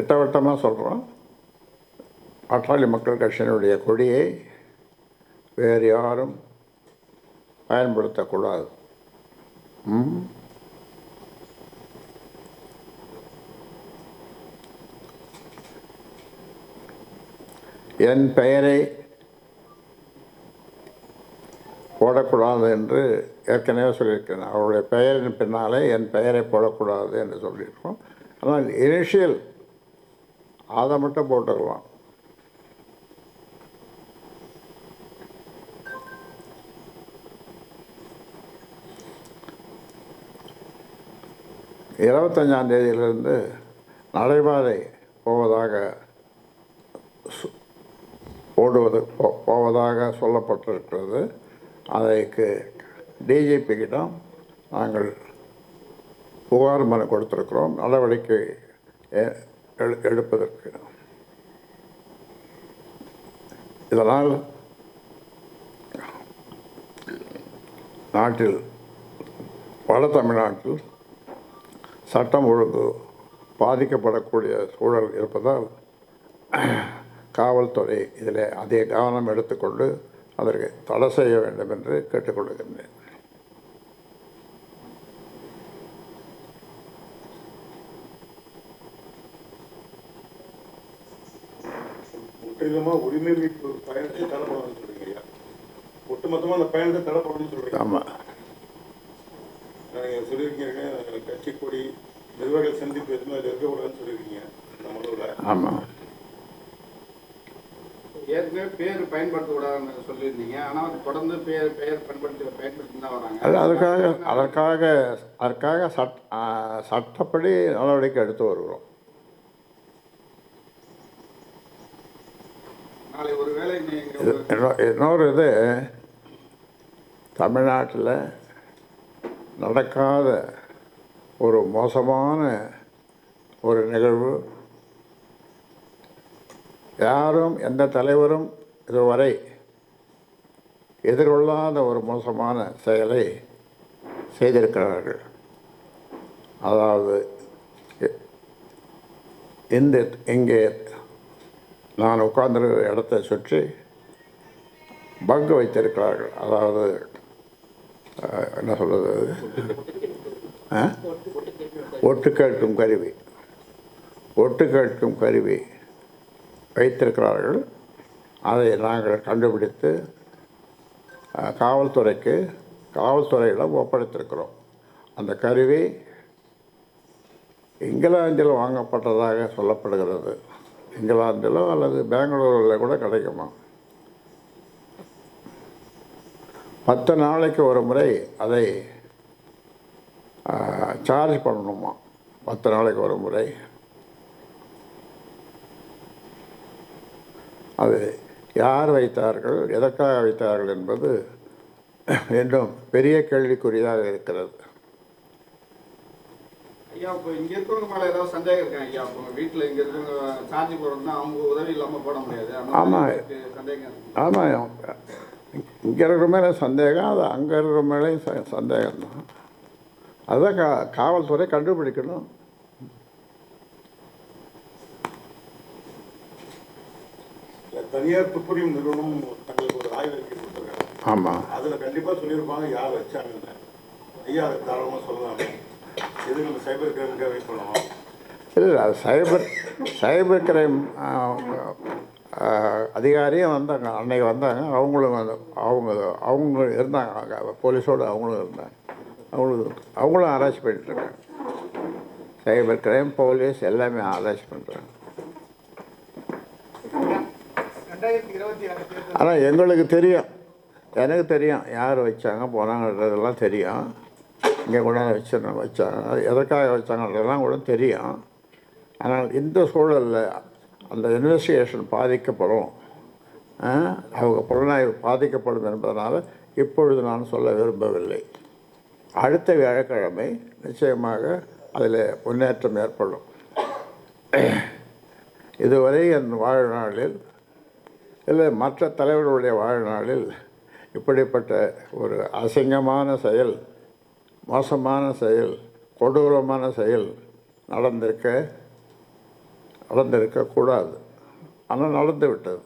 திட்டவட்டமாக சொல்கிறோம் பாட்டாளி மக்கள் கட்சியினுடைய கொடியை வேறு யாரும் பயன்படுத்தக்கூடாது. ம்? என் பெயரை போடக்கூடாது என்று ஏற்கனவே சொல்லியிருக்கிறேன். அவருடைய பெயரின் பின்னாலே என் பெயரை போடக்கூடாது என்று சொல்லியிருக்கோம் ஆனால் இனிஷியல் அதை மட்டும் போட்டுக்கலாம். இருபத்தஞ்சாம் தேதியிலிருந்து நடைபாதை போவதாக சு- போடுவது போ- போவதாக சொல்லப்பட்டிருக்கிறது. அதற்கு டிஜிபிக்கிடம் நாங்கள் புகார் மனு கொடுத்துருக்கிறோம். நடவடிக்கை எடுப்பதற்கு இதனால் நாட்டில் வட தமிழ்நாட்டில் சட்டம் ஒழுங்கு பாதிக்கப்படக்கூடிய சூழல் இருப்பதால் காவல்துறை இதில் அதிக கவனம் எடுத்துக்கொண்டு அதற்கு தடை செய்ய வேண்டும் என்று கேட்டுக்கொள்கின்றேன் முற்றிலுமா உரிமை மீட்பு பயணத்தை தடைப்படணும்னு சொல்றீங்க ஐயா. ஒட்டுமொத்தமா அந்த பயணத்தை தடைப்படணும்னு சொல்றீங்க. ஆமாம் நீங்க சொல்லியிருக்கீங்க கட்சி கொடி நிர்வாகிகள் சந்திப்பு எதுவுமே அதில் இருக்கக்கூடாதுன்னு சொல்லியிருக்கீங்க நம்ம அளவில் ஆமாம் ஏற்கனவே பேர் பயன்படுத்தக்கூடாதுன்னு சொல்லியிருந்தீங்க. ஆனால் அது தொடர்ந்து பேர் பெயர் பயன்படுத்தி பயன்படுத்தி தான் வராங்க. அது அதுக்காக அதற்காக அதற்காக சட் சட்டப்படி நடவடிக்கை எடுத்து வருகிறோம் நாளை ஒரு வேளை இது நீங்கள் இன்னொ- இன்னொரு இது தமிழ்நாட்டில் நடக்காத ஒரு மோசமான ஒரு நிகழ்வு. யாரும் எந்த தலைவரும் இதுவரை எதிர்கொள்ளாத ஒரு மோசமான செயலை செய்திருக்கிறார்கள். அதாவது இந்த இங்கே நான் உட்கார்ந்திருக்கிற இடத்தை சுற்றி பங்கு வைத்திருக்கிறார்கள். அதாவது என்ன சொல்கிறது ஆ? ஒட்டு கேட்கும் கருவி. ஒட்டு கேட்கும் கருவி வைத்திருக்கிறார்கள். அதை நாங்கள் கண்டுபிடித்து காவல்துறைக்கு காவல்துறையிடம் ஒப்படைத்திருக்கிறோம். அந்த கருவி இங்கிலாந்தில் வாங்கப்பட்டதாக சொல்லப்படுகிறது. இங்கிலாந்திலோ அல்லது பெங்களூரில் கூட கிடைக்குமா? பத்து நாளைக்கு ஒரு முறை அதை சார்ஜ் பண்ணணுமா? பத்து நாளைக்கு ஒரு முறை. அது யார் வைத்தார்கள் எதற்காக வைத்தார்கள் என்பது இன்னும் பெரிய கேள்விக்குரியதாக இருக்கிறது. ஐயா இப்போ இங்கே இருக்கவங்க மேலே ஏதாவது சந்தேகம் இருக்கா ஐயா? இப்போ வீட்டில் இங்கே இருக்கவங்க சார்ஜ் போடுறதுனா அவங்க உதவி இல்லாமல் போட முடியாது. அந்த ஆமா. மாதிரி இருக்கு. சந்தேகம் ஆமாம் இங்கே இருக்கிற மேலே சந்தேகம் அது அங்கே இருக்கிற மேலேயும் ச சந்தேகம் தான். அதுதான் கா காவல்துறை கண்டுபிடிக்கணும். தனியார் துப்புரியும் நிறுவனம் தங்களுக்கு ஒரு ஆய்வறிக்கை கொடுத்துருக்காங்க. ஆமாம் அதுல கண்டிப்பா சொல்லியிருப்பாங்க யார் வச்சாங்கன்னு. ஐயா அதை தாராளமா சொல்லலாமே. நம்ம சைபர் கிரைமுக்காக வெயிட் பண்ணுவோம் இல்லை அது சைபர் சைபர் கிரைம் அதிகாரியும் வந்தாங்க அன்னைக்கு வந்தாங்க. அவங்களும் வந்து அவங்க அவங்க இருந்தாங்க அங்க போலீஸோடு அவங்களும் இருந்தாங்க. அவங்களும் அவங்களும் ஆராய்ச்சி பண்ணிட்டுருக்காங்க சைபர் கிரைம் போலீஸ் எல்லாமே ஆராய்ச்சி பண்ணுறாங்க ஆனால் எங்களுக்கு தெரியும். எனக்கு தெரியும் யார் வச்சாங்க போனாங்கன்றதெல்லாம் தெரியும். இங்கே கொண்டாந்து வச்சு. வச்சாங்க அது எதற்காக வச்சாங்கன்றதெல்லாம் கூட தெரியும். ஆனால் இந்த சூழலில் அந்த இன்வெஸ்டிகேஷன் பாதிக்கப்படும். அவங்க புலனாய்வு பாதிக்கப்படும் என்பதனால் இப்பொழுது நான் சொல்ல விரும்பவில்லை. அடுத்த வியாழக்கிழமை நிச்சயமாக அதில் முன்னேற்றம் ஏற்படும். இதுவரை என் வாழ்நாளில் இல்லை மற்ற தலைவர்களுடைய வாழ்நாளில் இப்படிப்பட்ட ஒரு அசிங்கமான செயல் மோசமான செயல் கொடூரமான செயல் நடந்திருக்க நடந்திருக்கக்கூடாது ஆனால் நடந்து விட்டது.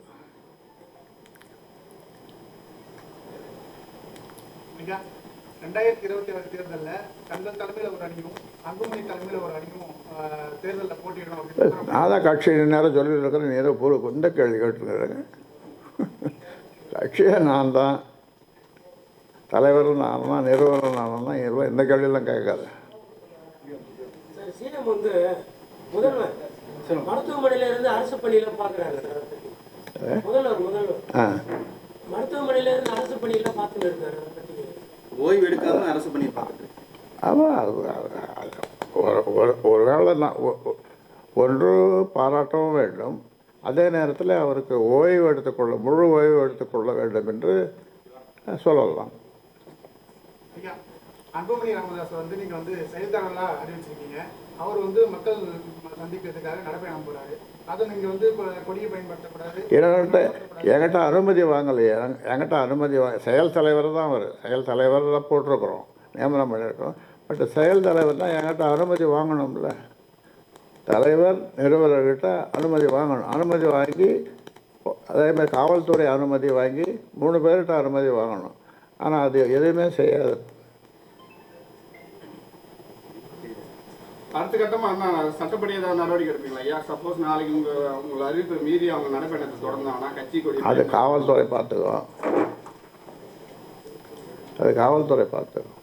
ரெண்டாயிரத்தி இருபத்தி ஆறு தேர்தலில் தங்கள் தலைமையில் ஒரு அணியும் அன்புமணி தலைமையில் ஒரு அணியும் தேர்தல்ல போட்டியிடணும் நான் தான் கட்சி நேரம் சொல்லிட்டு இருக்கிறேன் நீ ஏதோ பூ இந்த கேள்வி கேட்டுருக்கிறேங்க கட்சியை நான் தான். தலைவரும் நான் நிறுவனம் நான் தான் இதெல்லாம் இந்த கேள்வியெல்லாம் கேட்காது. ஒரு ஒரு ஒரு வேளை நான் ஒன்று பாராட்டவும் வேண்டும். அதே நேரத்தில் அவருக்கு ஓய்வு எடுத்துக்கொள்ள முழு ஓய்வு எடுத்துக்கொள்ள வேண்டும் என்று சொல்லலாம். ஐயா அன்புமணி ராமதாஸ் வந்து நீங்க வந்து செயல்தரலா அறிவிச்சிருக்கீங்க. அவர் வந்து மக்கள் சந்திக்கிறதுக்காக நடைபயணம் அதை வந்து கொடியை பயன்படுத்தக்கூடாது என்கிட்ட என்கிட்ட அனுமதி வாங்கலையே. என்- என்கிட்ட அனுமதி வாங்க செயல் தலைவர் தான் அவர். செயல் தலைவர் தான் போட்டிருக்கிறோம். நியமனம் பண்ணியிருக்கோம் பட் செயல் தலைவர் தான் என்கிட்ட அனுமதி வாங்கணும்ல. தலைவர் நிறுவனர்கிட்ட அனுமதி வாங்கணும். அனுமதி வாங்கி அதே மாதிரி காவல்துறை அனுமதி வாங்கி மூணு பேர்கிட்ட அனுமதி வாங்கணும். ஆனால் அது எதுவுமே செய்யாது. அடுத்த கட்டமா என்ன சட்டப்படி ஏதாவது நடவடிக்கை எடுப்பீங்களா? ஐயா சப்போஸ் நாளைக்கு உங்க உங்களை அறிவிப்பை மீறி அவங்க நடைபயணத்தை தொடர்ந்தாங்கன்னா கட்சி கொடி அது காவல்துறை பார்த்துக்கும். அது காவல்துறை பார்த்துக்கும்.